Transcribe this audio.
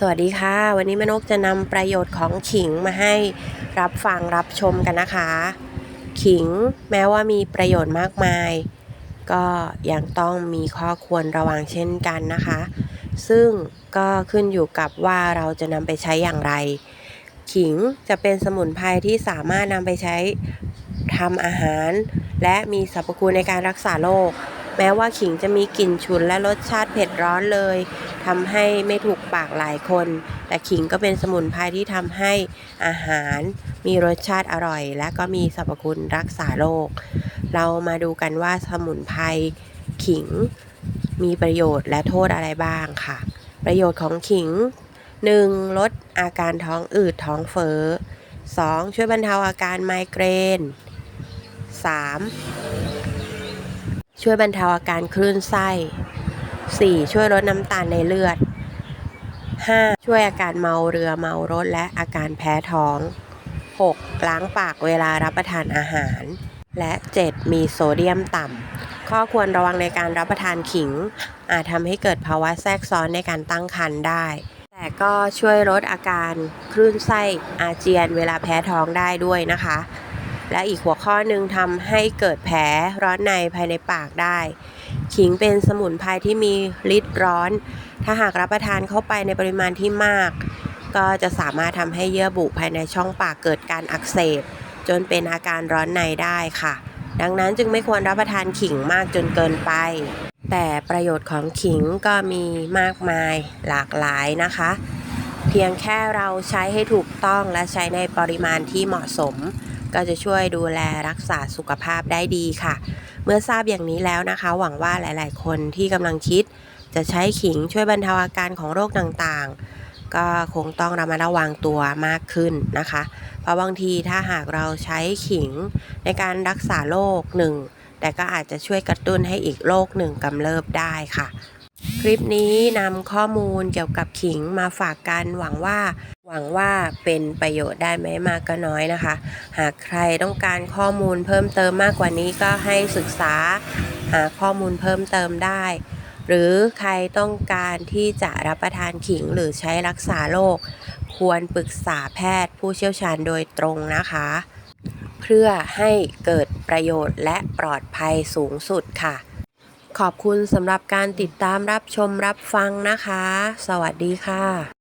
สวัสดีค่ะ วันนี้แม่นกจะนำประโยชน์ของขิงมาให้รับฟังรับชมกันนะคะ ขิงแม้ว่ามีประโยชน์มากมาย ก็ยังต้องมีข้อควรระวังเช่นกันนะคะ ซึ่งก็ขึ้นอยู่กับว่าเราจะนำไปใช้อย่างไร ขิงจะเป็นสมุนไพรที่สามารถนำไปใช้ทำอาหาร และมีสรรพคุณในการรักษาโรค แม้ว่าขิงจะมีกลิ่นฉุนและรสชาติเผ็ดร้อนเลยทำให้ไม่ถูกปากหลายคน แต่ขิงก็เป็นสมุนไพรที่ทำให้อาหารมีรสชาติอร่อย และก็มีสรรพคุณรักษาโรค เรามาดูกันว่าสมุนไพรขิงมีประโยชน์และโทษอะไรบ้างค่ะ ประโยชน์ของขิง 1. ลดอาการท้องอืดท้องเฟ้อ 2. ช่วยบรรเทาอาการไมเกรน 3. ช่วยบรรเทาอาการคลื่นไส้ 4. ช่วยลดน้ำตาลในเลือด 5. ช่วยอาการเมาเรือเมารถและอาการแพ้ท้อง 6. ล้างปากเวลารับประทานอาหาร และ 7. มีโซเดียมต่ำ ข้อควรระวังในการรับประทานขิง อาจทำให้เกิดภาวะแทรกซ้อนในการตั้งครรภ์ได้ แต่ก็ช่วยลดอาการคลื่นไส้อาเจียนเวลาแพ้ท้องได้ด้วยนะคะ และอีกหัวข้อหนึ่งทำให้เกิดแผลร้อนในภายในปากได้ ขิงเป็นสมุนไพรที่มีฤทธิ์ร้อน ถ้าหากรับประทานเข้าไปในปริมาณที่มาก ก็จะสามารถทำให้เยื่อบุภายในช่องปากเกิดการอักเสบ จนเป็นอาการร้อนในได้ค่ะ ดังนั้นจึงไม่ควรรับประทานขิงมากจนเกินไป แต่ประโยชน์ของขิงก็มีมากมายหลากหลายนะคะ เพียงแค่เราใช้ให้ถูกต้องและใช้ในปริมาณที่เหมาะสม ก็จะช่วยดูแลรักษาสุขภาพได้ดีค่ะ เมื่อทราบอย่างนี้แล้วนะคะ หวังว่าหลาย ๆ คนที่กำลังคิด จะใช้ขิงช่วยบรรเทาอาการของโรคต่างๆ ก็คงต้องระมัดระวังตัวมากขึ้นนะคะ เพราะบางทีถ้าหากเราใช้ขิงในการรักษาโรคหนึ่งแต่ก็อาจจะช่วยกระตุ้นให้อีกโรคหนึ่งกำเริบได้ค่ะ คลิปนี้นำข้อมูลเกี่ยวกับขิงมาฝากกันหวังว่า หวังว่าเป็นประโยชน์ได้ไม่มากก็น้อยนะคะ หากใครต้องการข้อมูลเพิ่มเติมมากกว่านี้ก็ให้ศึกษาหาข้อมูลเพิ่มเติมได้ หรือใครต้องการที่จะรับประทานขิงหรือใช้รักษาโรคควรปรึกษาแพทย์ผู้เชี่ยวชาญโดยตรงนะคะ เพื่อให้เกิดประโยชน์และปลอดภัยสูงสุดค่ะ ขอบคุณสำหรับการติดตามรับชมรับฟังนะคะ สวัสดีค่ะ